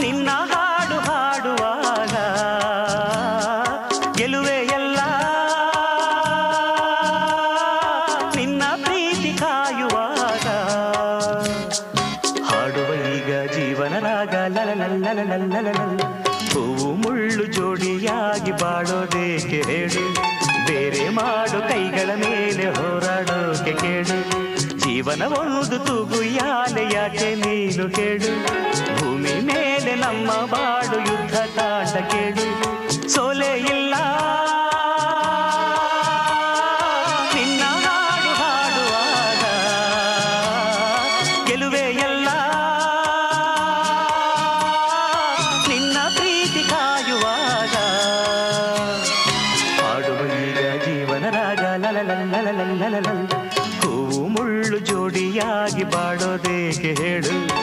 ನಿನ್ನ ಹಾಡು ಹಾಡುವಾಗ ಗೆಲುವೆ ಎಲ್ಲ. ನಿನ್ನ ಪ್ರೀತಿ ಕಾಯುವಾಗ ಹಾಡುವ ಈಗ ಜೀವನ ರಾಗ ಲಲಲಲ್ಲಲಲಲಲಲ. ಹೂವು ಮುಳ್ಳು ಜೋಡಿಯಾಗಿ ಬಾಳೋದೇಕೆ ಹೇಳು. ಬೇರೆ ಮಾಡು ಕೈಗಳ ಮೇಲೆ ಹೋರಾಡೋಕೆ ಕೇಳು. ಜೀವನ ಒಂದು ತೂಗು ಯಾಲೆ ಯಾಕೆ ನೀನು ಕೇಳು. ಭೂಮಿ ಮೇಲೆ ನಮ್ಮ ಬಾಡು ಯುದ್ಧ ತಾಟ ಕೇಳಿ. ಸೋಲೆ ಇಲ್ಲ. ನಿನ್ನ ಹಾಡು ಹಾಡುವಾಗ ಗೆಲುವೆ ಎಲ್ಲ. ನಿನ್ನ ಪ್ರೀತಿ ಕಾಯುವಾಗ ಹಾಡುವ ಈಗ ಜೀವನ ರಾಜ. ಲಲಲಲ್ಲಲಲಲಲಲ. ಹೂವು ಮುಳ್ಳು ಜೋಡಿಯಾಗಿ ಬಾಡೋದೇಕೆ ಹೇಳು.